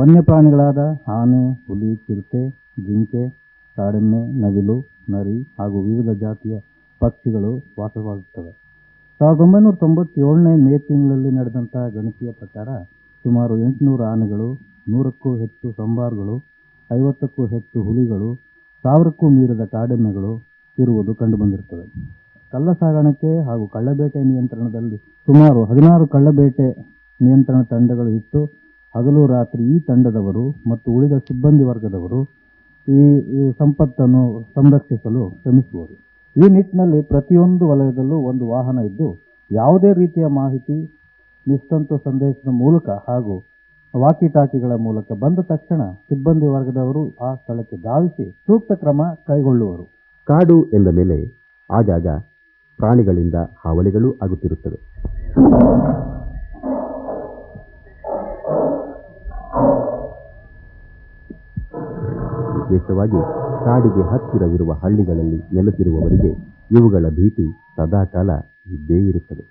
ವನ್ಯಪ್ರಾಣಿಗಳಾದ ಆನೆ, ಹುಲಿ, ಚಿರತೆ, ಜಿಂಕೆ ಕಾಡೆಮ್ಮೆ ನವಿಲು, ನರಿ ಹಾಗೂ ವಿವಿಧ ಜಾತಿಯ ಪಕ್ಷಿಗಳು ವಾಸವಾಗುತ್ತವೆ. ಸಾವಿರದ ಒಂಬೈನೂರ ತೊಂಬತ್ತೇಳನೇ ಮೇ ತಿಂಗಳಲ್ಲಿ ನಡೆದಂಥ ಗಣತಿಯ ಪ್ರಕಾರ ಸುಮಾರು ಎಂಟುನೂರು ಆನೆಗಳು, ನೂರಕ್ಕೂ ಹೆಚ್ಚು ಸಂಬಾರ್ಗಳು, ಐವತ್ತಕ್ಕೂ ಹೆಚ್ಚು ಹುಲಿಗಳು, ಸಾವಿರಕ್ಕೂ ಮೀರಿದ ಕಾಡೆಮ್ಮೆಗಳು ಇರುವುದು ಕಂಡುಬಂದಿರುತ್ತದೆ ಕಳ್ಳ ಸಾಗಾಣಿಕೆ ಹಾಗೂ ಕಳ್ಳಬೇಟೆ ನಿಯಂತ್ರಣದಲ್ಲಿ ಸುಮಾರು ಹದಿನಾರು ಕಳ್ಳಬೇಟೆ ನಿಯಂತ್ರಣ ತಂಡಗಳು ಇತ್ತು. ಹಗಲು ರಾತ್ರಿ ಈ ತಂಡದವರು ಮತ್ತು ಉಳಿದ ಸಿಬ್ಬಂದಿ ವರ್ಗದವರು ಈ ಈ ಸಂಪತ್ತನ್ನು ಸಂರಕ್ಷಿಸಲು ಶ್ರಮಿಸುವರು. ಈ ನಿಟ್ಟಿನಲ್ಲಿ ಪ್ರತಿಯೊಂದು ವಲಯದಲ್ಲೂ ಒಂದು ವಾಹನ ಇದ್ದು, ಯಾವುದೇ ರೀತಿಯ ಮಾಹಿತಿ, ನಿಸ್ತಂತು ಸಂದೇಶದ ಮೂಲಕ ಹಾಗೂ ವಾಕಿ ಟಾಕಿಗಳ ಮೂಲಕ ಬಂದ ತಕ್ಷಣ ಸಿಬ್ಬಂದಿ ವರ್ಗದವರು ಆ ಸ್ಥಳಕ್ಕೆ ಧಾವಿಸಿ ಸೂಕ್ತ ಕ್ರಮ ಕೈಗೊಳ್ಳುವರು. ಕಾಡು ಎಂದ ಮೇಲೆ ಆಗಾಗ ಪ್ರಾಣಿಗಳಿಂದ ಹಾವಳಿಗಳು ಆಗುತ್ತಿರುತ್ತವೆ. ವಿಶೇಷವಾಗಿ ಕಾಡಿಗೆ ಹತ್ತಿರವಿರುವ ಹಳ್ಳಿಗಳಲ್ಲಿ ನೆಲೆಸಿರುವವರಿಗೆ ಇವುಗಳ ಭೀತಿ ಸದಾಕಾಲ ಇದ್ದೇ ಇರುತ್ತದೆ.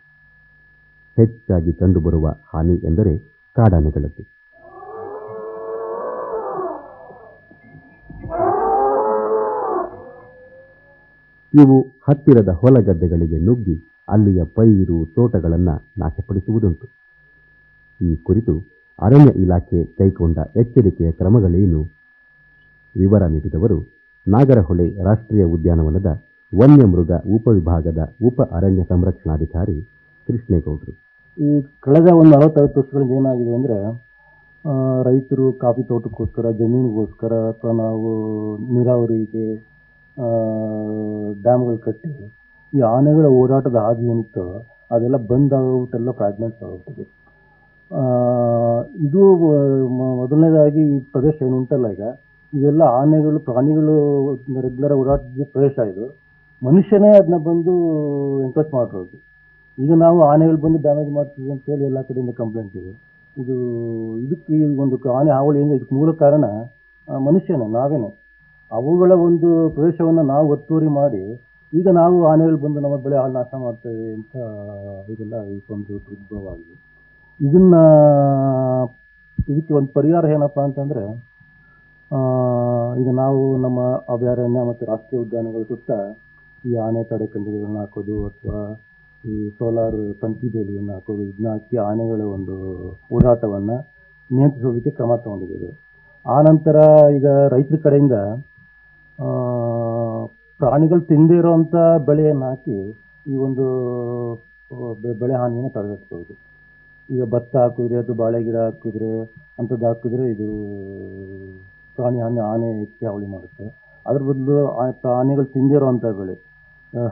ಹೆಚ್ಚಾಗಿ ಕಂಡುಬರುವ ಹಾನಿ ಎಂದರೆ ಕಾಡಾನೆಗಳದ್ದು. ಇವು ಹತ್ತಿರದ ಹೊಲಗದ್ದೆಗಳಿಗೆ ನುಗ್ಗಿ ಅಲ್ಲಿಯ ಪೈರು ತೋಟಗಳನ್ನು ನಾಶಪಡಿಸುವುದುಂಟು. ಈ ಕುರಿತು ಅರಣ್ಯ ಇಲಾಖೆ ಕೈಗೊಂಡ ಎಚ್ಚರಿಕೆಯ ಕ್ರಮಗಳೇನು? ವಿವರ ನೀಡಿದವರು ನಾಗರಹೊಳೆ ರಾಷ್ಟ್ರೀಯ ಉದ್ಯಾನವನದ ವನ್ಯಮೃಗ ಉಪವಿಭಾಗದ ಉಪ ಅರಣ್ಯ ಸಂರಕ್ಷಣಾಧಿಕಾರಿ ಕೃಷ್ಣೇಗೌಡರು. ಈ ಕಳೆದ ಒಂದು ಅರವತ್ತೈವತ್ತು ವರ್ಷಗಳಿಂದ ಏನಾಗಿದೆ ಅಂದರೆ ರೈತರು ಕಾಫಿ ತೋಟಕ್ಕೋಸ್ಕರ, ಜಮೀನಿಗೋಸ್ಕರ ಅಥವಾ ನಾವು ನೀರಾವರಿಗೆ ಡ್ಯಾಮ್ಗಳು ಕಟ್ಟಿ ಈ ಆನೆಗಳ ಓಡಾಟದ ಹಾದಿ ಏನಿತ್ತು ಅದೆಲ್ಲ ಬಂದ್ ಆಗೋಗ್ಬಿಟ್ಟೆಲ್ಲ ಫ್ರಾಗ್ಮೆಂಟ್ಸ್ ಆಗುತ್ತದೆ ಇದು ಮೊದಲನೇದಾಗಿ ಈ ಪ್ರದೇಶ ಏನು ಉಂಟಲ್ಲ ಈಗ. ಇದೆಲ್ಲ ಆನೆಗಳು, ಪ್ರಾಣಿಗಳು ರೆಗ್ಯುಲರ್ ಓಡಾಡ್ತಿದ್ದ ಪ್ರದೇಶ ಇದು. ಮನುಷ್ಯನೇ ಅದನ್ನ ಬಂದು ಎನ್ಕ್ರೋಚ್ ಮಾಡಿರೋದು ಈಗ ನಾವು ಆನೆಗಳು ಬಂದು ಡ್ಯಾಮೇಜ್ ಮಾಡ್ತೀವಿ ಅಂತೇಳಿ ಎಲ್ಲ ಕಡೆಯಿಂದ ಕಂಪ್ಲೇಂಟ್ ಇದೆ. ಇದು, ಇದಕ್ಕೆ ಒಂದು ಆನೆ ಹಾವಳಿ ಏನು ಇದಕ್ಕೆ ಮೂಲ ಕಾರಣ ಮನುಷ್ಯನೇ, ನಾವೇನೆ. ಅವುಗಳ ಒಂದು ಪ್ರವೇಶವನ್ನು ನಾವು ಒತ್ತುವರಿ ಮಾಡಿ, ಈಗ ನಾವು ಆನೆಗಳು ಬಂದು ನಮ್ಮ ಬೆಳೆ ಹಾಳು ನಾಶ ಮಾಡ್ತೇವೆ ಅಂತ ಇದೆಲ್ಲ ಒಂದು ಉದ್ಭವ ಆಗಿದೆ. ಇದನ್ನು, ಇದಕ್ಕೆ ಒಂದು ಪರಿಹಾರ ಏನಪ್ಪ ಅಂತಂದ್ರೆ ಈಗ ನಾವು ನಮ್ಮ ಅಭಯಾರಣ್ಯ ಮತ್ತು ರಾಷ್ಟ್ರೀಯ ಉದ್ಯಾನಗಳ ಸುತ್ತ ಈ ಆನೆ ತಡೆ ಕಂಡಿಗಳನ್ನು ಹಾಕೋದು ಅಥವಾ ಈ ಸೋಲಾರ್ ತಂತಿ ಬೇಲಿಯನ್ನು ಹಾಕೋದು, ಇದನ್ನ ಹಾಕಿ ಆನೆಗಳ ಒಂದು ಓಡಾಟವನ್ನು ನಿಯಂತ್ರಿಸೋದಕ್ಕೆ ಕ್ರಮ ತಗೊಂಡಿದ್ದೇವೆ. ಆ ನಂತರ ಈಗ ರೈತರ ಕಡೆಯಿಂದ ಪ್ರಾಣಿಗಳು ತಿಂದೇ ಇರೋವಂಥ ಬೆಳೆಯನ್ನು ಹಾಕಿ ಈ ಒಂದು ಬೆಳೆ ಹಾನಿಯನ್ನು ತಡೆಗಟ್ಟಬಹುದು ಈಗ ಭತ್ತ ಹಾಕಿದ್ರೆ ಅಥವಾ ಬಾಳೆ ಗಿಡ ಹಾಕಿದ್ರೆ, ಅಂಥದ್ದು ಹಾಕಿದ್ರೆ ಇದು ಪ್ರಾಣಿ ಹಾನಿ ಆನೆ ಹೆಚ್ಚು ಹಾವಳಿ ಮಾಡುತ್ತೆ. ಅದ್ರ ಬದಲು ಆನೆಗಳು ತಿಂದಿರೋವಂಥ ಬೆಳೆ.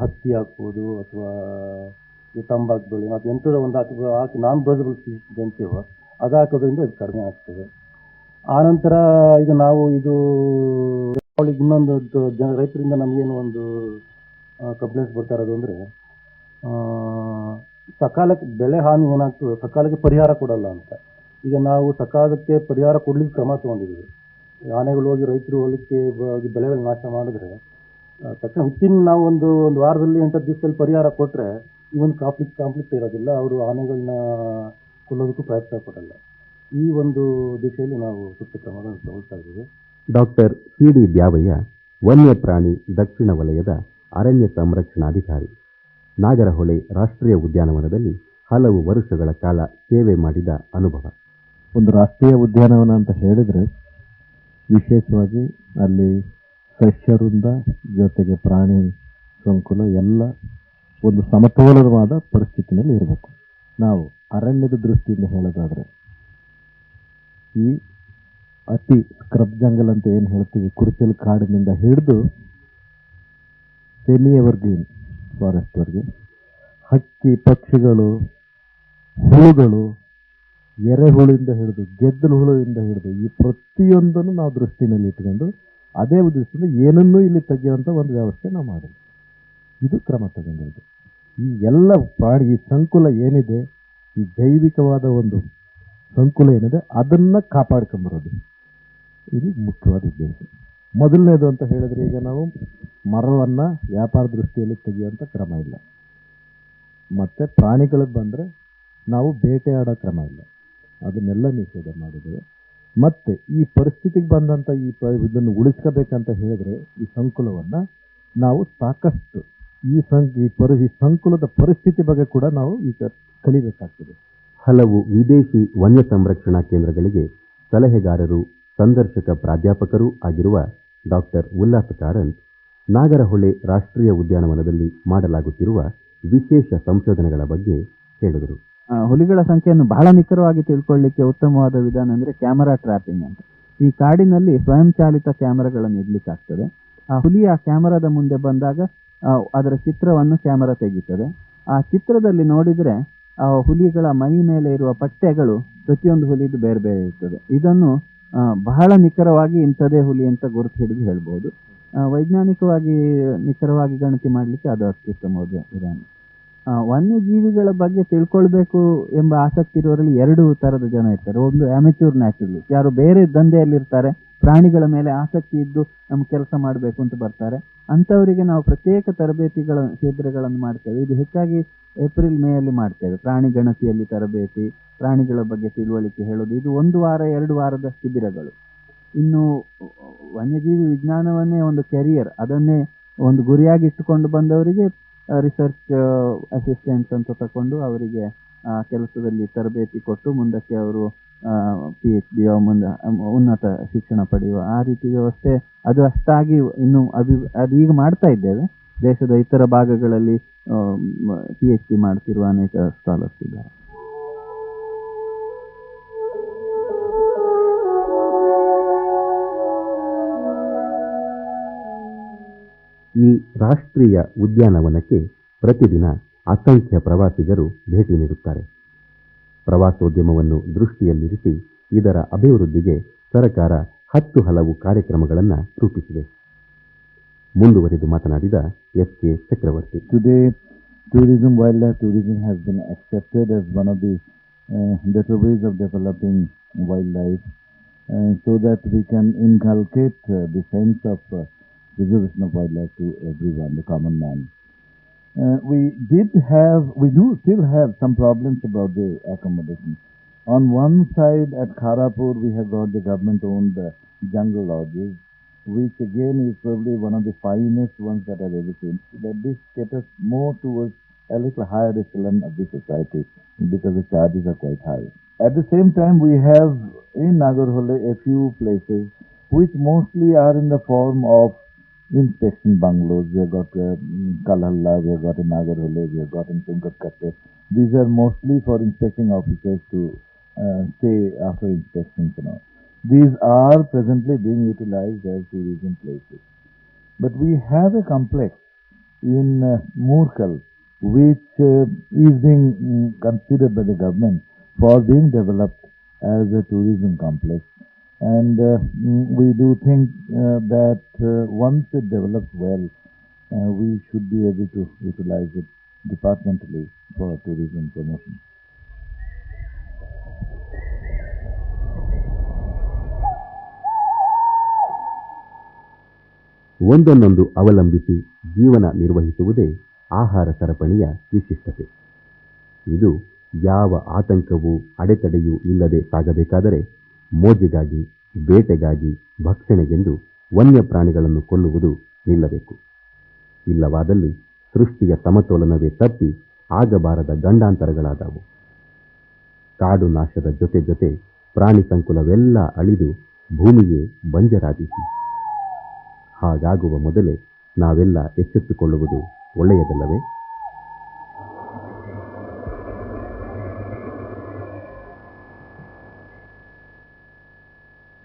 ಹತ್ತಿ ಹಾಕ್ಬೋದು ಅಥವಾ ಈ ತಂಬಾಕು ಬೆಳೆ ಮತ್ತು ಎಂಥದೋ ಒಂದು ಹಾಕಿ ಹಾಕಿ ನಾನ್ ಸ್ಪೀಷೀಸ್ ಅಂತೀವೋ ಅದು ಹಾಕೋದ್ರಿಂದ ಇದು ಕಡಿಮೆ ಆಗ್ತದೆ. ಆನಂತರ ಈಗ ನಾವು ಇದು ಅವಳಿಗೆ ಇನ್ನೊಂದು ಜನ, ರೈತರಿಂದ ನಮಗೇನು ಒಂದು ಕಂಪ್ಲೇಂಟ್ಸ್ ಬರ್ತಾ ಇರೋದು ಅಂದರೆ ಸಕಾಲಕ್ಕೆ ಬೆಳೆ ಹಾನಿ ಏನಾಗ್ತದೆ, ಸಕಾಲಕ್ಕೆ ಪರಿಹಾರ ಕೊಡಲ್ಲ ಅಂತ. ಈಗ ನಾವು ಸಕಾಲಕ್ಕೆ ಪರಿಹಾರ ಕೊಡ್ಲಿಕ್ಕೆ ಕ್ರಮ ತಗೊಂಡಿದ್ದೀವಿ. ಆನೆಗಳು ಹೋಗಿ ರೈತರು ಹೊಲಕ್ಕೆ ಹೋಗಿ ಬೆಳೆಗಳು ನಾಶ ಮಾಡಿದ್ರೆ ತಕ್ಷಣ ವಿತಿನ್ ನಾವು ಒಂದು ಒಂದು ವಾರದಲ್ಲಿ ಎಂಟು ದಿವಸದಲ್ಲಿ ಪರಿಹಾರ ಕೊಟ್ಟರೆ ಈ ಒಂದು ಕಾಂಪ್ಲಿಕ್ಟ್ ಕಾಂಪ್ಲಿಕ್ಟ್ ಇರೋದಿಲ್ಲ. ಅವರು ಆನೆಗಳನ್ನ ಕೊಲ್ಲೋದಕ್ಕೂ ಪ್ರಯತ್ನ ಪಡಲ್ಲ. ಈ ಒಂದು ದಿಶೆಯಲ್ಲಿ ನಾವು ಸೂಕ್ತ ಕ್ರಮಗಳನ್ನು ತಗೊಳ್ತಾ ಇದ್ದೀವಿ. ಡಾಕ್ಟರ್ ಸಿ ಡಿ ದ್ಯಾವಯ್ಯ ವನ್ಯಪ್ರಾಣಿ ದಕ್ಷಿಣ ವಲಯದ ಅರಣ್ಯ ಸಂರಕ್ಷಣಾಧಿಕಾರಿ ನಾಗರಹೊಳೆ ರಾಷ್ಟ್ರೀಯ ಉದ್ಯಾನವನದಲ್ಲಿ ಹಲವು ವರ್ಷಗಳ ಕಾಲ ಸೇವೆ ಮಾಡಿದ ಅನುಭವ. ಒಂದು ರಾಷ್ಟ್ರೀಯ ಉದ್ಯಾನವನ ಅಂತ ಹೇಳಿದರೆ ವಿಶೇಷವಾಗಿ ಅಲ್ಲಿ ಸಸ್ಯವೃಂದ ಜೊತೆಗೆ ಪ್ರಾಣಿ ಸಂಕುಲ ಎಲ್ಲ ಒಂದು ಸಮತೋಲನವಾದ ಪರಿಸ್ಥಿತಿನಲ್ಲಿ ಇರಬೇಕು. ನಾವು ಅರಣ್ಯದ ದೃಷ್ಟಿಯಿಂದ ಹೇಳೋದಾದರೆ, ಈ ಅತಿ ಸ್ಕ್ರಬ್ ಜಂಗಲ್ ಅಂತ ಏನು ಹೇಳ್ತೀವಿ, ಕುರುಚಲ್ ಕಾಡಿನಿಂದ ಹಿಡಿದು ಸೆಮಿ ಎವರ್ಗ್ರೀನ್ ಫಾರೆಸ್ಟ್ವರೆಗೆ ಹಕ್ಕಿ ಪಕ್ಷಿಗಳು, ಹುಳುಗಳು ಎರೆಹುಳಿಂದ ಹಿಡಿದು ಗೆದ್ದಲು ಹುಳುವಿಂದ ಹಿಡಿದು ಈ ಪ್ರತಿಯೊಂದನ್ನು ನಾವು ದೃಷ್ಟಿನಲ್ಲಿ ಇಟ್ಕೊಂಡು ಅದೇ ಉದ್ದೇಶದಿಂದ ಏನನ್ನೂ ಇಲ್ಲಿ ತೆಗೆಯುವಂಥ ಒಂದು ವ್ಯವಸ್ಥೆ ನಾವು ಮಾಡಿದ್ವಿ. ಇದು ಕ್ರಮ ತಗೊಂಡಿರೋದು ಈ ಎಲ್ಲ ಪ್ರಾಣಿ, ಈ ಸಂಕುಲ ಏನಿದೆ, ಈ ಜೈವಿಕವಾದ ಒಂದು ಸಂಕುಲ ಏನಿದೆ, ಅದನ್ನು ಕಾಪಾಡ್ಕೊಂಬರೋದು. ಇದು ಮುಖ್ಯವಾದ ಉದ್ದೇಶ. ಮೊದಲನೇದು ಅಂತ ಹೇಳಿದ್ರೆ ಈಗ ನಾವು ಮರವನ್ನು ವ್ಯಾಪಾರ ದೃಷ್ಟಿಯಲ್ಲಿ ತೆಗೆಯುವಂಥ ಕ್ರಮ ಇಲ್ಲ. ಮತ್ತು ಪ್ರಾಣಿಗಳಿಗೆ ಬಂದರೆ ನಾವು ಬೇಟೆಯಾಡೋ ಕ್ರಮ ಇಲ್ಲ. ಅದನ್ನೆಲ್ಲ ನಿಷೇಧ ಮಾಡಿದೆ ಮತ್ತು ಈ ಪರಿಸ್ಥಿತಿಗೆ ಬಂದಂಥ ಈ ಪ, ಇದನ್ನು ಉಳಿಸ್ಕೋಬೇಕಂತ ಹೇಳಿದ್ರೆ ಈ ಸಂಕುಲವನ್ನು ನಾವು ಸಾಕಷ್ಟು ಈ ಸಂ, ಈ ಪರಿ, ಈ ಸಂಕುಲದ ಪರಿಸ್ಥಿತಿ ಬಗ್ಗೆ ಕೂಡ ನಾವು ಈಗ ಕಲಿಬೇಕಾಗ್ತದೆ. ಹಲವು ವಿದೇಶಿ ವನ್ಯ ಸಂರಕ್ಷಣಾ ಕೇಂದ್ರಗಳಿಗೆ ಸಲಹೆಗಾರರು, ಸಂದರ್ಶಕ ಪ್ರಾಧ್ಯಾಪಕರು ಆಗಿರುವ ಡಾಕ್ಟರ್ ಉಲ್ಲಾಸ ಕಾರಂತ್ ನಾಗರಹೊಳೆ ರಾಷ್ಟ್ರೀಯ ಉದ್ಯಾನವನದಲ್ಲಿ ಮಾಡಲಾಗುತ್ತಿರುವ ವಿಶೇಷ ಸಂಶೋಧನೆಗಳ ಬಗ್ಗೆ ಹೇಳಿದರು. ಹುಲಿಗಳ ಸಂಖ್ಯೆಯನ್ನು ಬಹಳ ನಿಖರವಾಗಿ ತಿಳ್ಕೊಳ್ಳಿಕ್ಕೆ ಉತ್ತಮವಾದ ವಿಧಾನ ಅಂದ್ರೆ ಕ್ಯಾಮರಾ ಟ್ರ್ಯಾಪಿಂಗ್ ಅಂತ. ಈ ಕಾಡಿನಲ್ಲಿ ಸ್ವಯಂಚಾಲಿತ ಕ್ಯಾಮರಾಗಳನ್ನು ಇಡ್ಲಿಕ್ಕಾಗ್ತದೆ. ಆ ಹುಲಿ ಆ ಕ್ಯಾಮರಾದ ಮುಂದೆ ಬಂದಾಗ ಅದರ ಚಿತ್ರವನ್ನು ಕ್ಯಾಮರಾ ತೆಗೀತದೆ. ಆ ಚಿತ್ರದಲ್ಲಿ ನೋಡಿದ್ರೆ, ಆ ಹುಲಿಗಳ ಮೈ ಮೇಲೆ ಇರುವ ಪಟ್ಟೆಗಳು ಪ್ರತಿಯೊಂದು ಹುಲಿದು ಬೇರೆ ಬೇರೆ ಇರ್ತದೆ. ಇದನ್ನು ಬಹಳ ನಿಖರವಾಗಿ ಇಂಥದೇ ಹುಲಿ ಅಂತ ಗುರುತು ಹಿಡಿದು ಹೇಳ್ಬೋದು. ವೈಜ್ಞಾನಿಕವಾಗಿ ನಿಖರವಾಗಿ ಗಣತಿ ಮಾಡಲಿಕ್ಕೆ ಅದು ಅತ್ಯುತ್ತಮವಾದ ವಿಧಾನ. ವನ್ಯಜೀವಿಗಳ ಬಗ್ಗೆ ತಿಳ್ಕೊಳ್ಬೇಕು ಎಂಬ ಆಸಕ್ತಿ ಇರುವವರಲ್ಲಿ ಎರಡು ತರದ ಜನ ಇರ್ತಾರೆ. ಒಂದು ಅಮೆಚೂರ್ ನ್ಯಾಚುರಲಿಸ್ಟ್ ಯಾರು ಬೇರೆ ದಂಧೆಯಲ್ಲಿರ್ತಾರೆ, ಪ್ರಾಣಿಗಳ ಮೇಲೆ ಆಸಕ್ತಿ ಇದ್ದು ನಮ್ಗೆ ಕೆಲಸ ಮಾಡಬೇಕು ಅಂತ ಬರ್ತಾರೆ. ಅಂಥವರಿಗೆ ನಾವು ಪ್ರತ್ಯೇಕ ತರಬೇತಿಗಳ ಶಿಬಿರಗಳನ್ನು ಮಾಡ್ತೇವೆ. ಇದು ಹೆಚ್ಚಾಗಿ ಏಪ್ರಿಲ್ ಮೇ ಅಲ್ಲಿ ಮಾಡ್ತೇವೆ. ಪ್ರಾಣಿ ಗಣತಿಯಲ್ಲಿ ತರಬೇತಿ, ಪ್ರಾಣಿಗಳ ಬಗ್ಗೆ ತಿಳುವಳಿಕೆ ಹೇಳೋದು. ಇದು ಒಂದು ವಾರ, ಎರಡು ವಾರದ ಶಿಬಿರಗಳು. ಇನ್ನು ವನ್ಯಜೀವಿ ವಿಜ್ಞಾನವನ್ನೇ ಒಂದು ಕೆರಿಯರ್ ಅದನ್ನೇ ಒಂದು ಗುರಿಯಾಗಿ ಇಟ್ಟುಕೊಂಡು ಬಂದವರಿಗೆ ರಿಸರ್ಚ್ ಅಸಿಸ್ಟೆಂಟ್ ಅಂತ ತಕೊಂಡು ಅವರಿಗೆ ಕೆಲಸದಲ್ಲಿ ತರಬೇತಿ ಕೊಟ್ಟು ಮುಂದಕ್ಕೆ ಅವರು ಪಿ ಎಚ್ ಡಿ ಮುಂದೆ, ಉನ್ನತ ಶಿಕ್ಷಣ ಪಡೆಯುವ ಆ ರೀತಿ ವ್ಯವಸ್ಥೆ ಅದು ಅಷ್ಟಾಗಿ ಇನ್ನು ಅಭಿ, ಅದು ಈಗ ಮಾಡ್ತಾ ಇದ್ದೇವೆ. ದೇಶದ ಇತರ ಭಾಗಗಳಲ್ಲಿ ಪಿ ಎಚ್ ಡಿ ಮಾಡ್ತಿರುವ ಅನೇಕ ಸ್ಕಾಲರ್ಸ್ ಇದ್ದಾರೆ. ಈ ರಾಷ್ಟ್ರೀಯ ಉದ್ಯಾನವನಕ್ಕೆ ಪ್ರತಿದಿನ ಅಸಂಖ್ಯ ಪ್ರವಾಸಿಗರು ಭೇಟಿ ನೀಡುತ್ತಾರೆ. ಪ್ರವಾಸೋದ್ಯಮವನ್ನು ದೃಷ್ಟಿಯಲ್ಲಿರಿಸಿ ಇದರ ಅಭಿವೃದ್ಧಿಗೆ ಸರ್ಕಾರ ಹತ್ತು ಹಲವು ಕಾರ್ಯಕ್ರಮಗಳನ್ನು ರೂಪಿಸಿದೆ. ಮುಂದುವರೆದು ಮಾತನಾಡಿದ S K Chakravarti. Today tourism wildlife tourism has been accepted as one of the better ways of developing wildlife so that we can inculcate the sense of preservation of wildlife to everyone, the common man. Uh, we did have, we do still have some problems about the accommodation. On one side at Kharapur, we have got the government-owned uh, jungle lodges, which again is probably one of the finest ones that I've ever seen. That this caters more towards a little higher echelon of the society because the charges are quite high. At the same time, we have in Nagarhole a few places which mostly are in the form of inspection bungalows. We have got uh, Kalhalla, we have got in Nagarhole, we have got in Tungatkatte. These are mostly for inspecting officers to uh, stay after inspections and all. These are presently being utilized as tourism places. But we have a complex in uh, Moorkal, which uh, is being mm, considered by the government for being developed as a tourism complex. And uh, mm, we do think uh, that uh, once it develops well, uh, we should be able to utilize it departmentally for tourism promotion. ಒಂದನ್ನೊಂದು ಅವಲಂಬಿಸಿ ಜೀವನ ನಿರ್ವಹಿಸುವುದೇ ಆಹಾರ ಸರಪಣಿಯ ವಿಶಿಷ್ಟತೆ ಇದು ಯಾವ ಆತಂಕವೂ ಅಡೆತಡೆಯೂ ಇಲ್ಲದೆ ಸಾಗಬೇಕಾದರೆ ಮೋಜಿಗಾಗಿ, ಬೇಟೆಗಾಗಿ, ಭಕ್ಷಣೆಗೆಂದು ವನ್ಯ ಪ್ರಾಣಿಗಳನ್ನು ಕೊಲ್ಲುವುದು ನಿಲ್ಲಬೇಕು. ಇಲ್ಲವಾದಲ್ಲಿ ಸೃಷ್ಟಿಯ ಸಮತೋಲನವೇ ತಪ್ಪಿ ಆಗಬಾರದ ಗಂಡಾಂತರಗಳಾದವು. ಕಾಡು ನಾಶದ ಜೊತೆ ಜೊತೆ ಪ್ರಾಣಿ ಸಂಕುಲವೆಲ್ಲ ಅಳಿದು ಭೂಮಿಯೇ ಬಂಜರಾದೀತು. ಹಾಗಾಗುವ ಮೊದಲೇ ನಾವೆಲ್ಲ ಎಚ್ಚೆತ್ತುಕೊಳ್ಳುವುದು ಒಳ್ಳೆಯದಲ್ಲವೇ?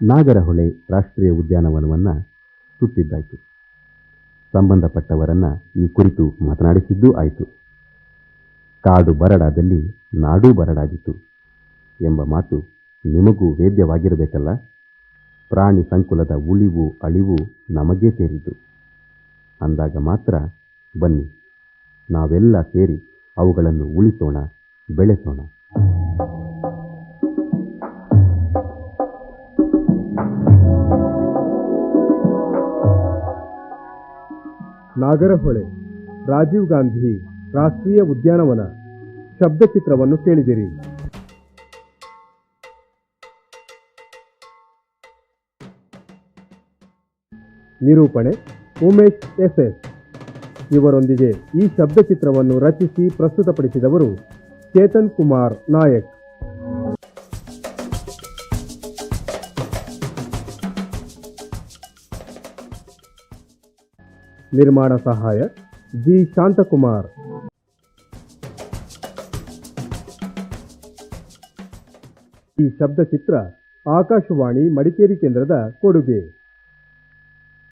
ನಾಗರಹೊಳೆ ರಾಷ್ಟ್ರೀಯ ಉದ್ಯಾನವನವನ್ನು ಸುತ್ತಿದ್ದಾಯಿತು. ಸಂಬಂಧಪಟ್ಟವರನ್ನು ಈ ಕುರಿತು ಮಾತನಾಡಿಸಿದ್ದೂ ಆಯಿತು. ಕಾಡು ಬರಡಾದಲ್ಲಿ ನಾಡೂ ಬರಡಾಗಿತ್ತು ಎಂಬ ಮಾತು ನಿಮಗೂ ವೇದ್ಯವಾಗಿರಬೇಕಲ್ಲ? ಪ್ರಾಣಿ ಸಂಕುಲದ ಉಳಿವು ಅಳಿವು ನಮಗೇ ಸೇರಿದ್ದು. ಅಂದಾಗ ಮಾತ್ರ ಬನ್ನಿ, ನಾವೆಲ್ಲ ಸೇರಿ ಅವುಗಳನ್ನು ಉಳಿಸೋಣ, ಬೆಳೆಸೋಣ. ನಾಗರಹೊಳೆ, ರಾಜೀವ್ ಗಾಂಧಿ, ರಾಷ್ಟ್ರೀಯ ಉದ್ಯಾನವನ ಶಬ್ದಚಿತ್ರವನ್ನು ಕೇಳಿದಿರಿ. ನಿರೂಪಣೆ, ಉಮೇಶ್ ಎಸ್ ಎಸ್. ಇವರೊಂದಿಗೆ ಈ ಶಬ್ದಚಿತ್ರವನ್ನು ರಚಿಸಿ ಪ್ರಸ್ತುತಪಡಿಸಿದವರು ಚೇತನ್ ಕುಮಾರ್ ನಾಯಕ್. ನಿರ್ಮಾಣ ಸಹಾಯ ಜಿ ಶಾಂತಕುಮಾರ್. ಈ ಶಬ್ದಚಿತ್ರ ಆಕಾಶವಾಣಿ ಮಡಿಕೇರಿ ಕೇಂದ್ರದ ಕೊಡುಗೆ.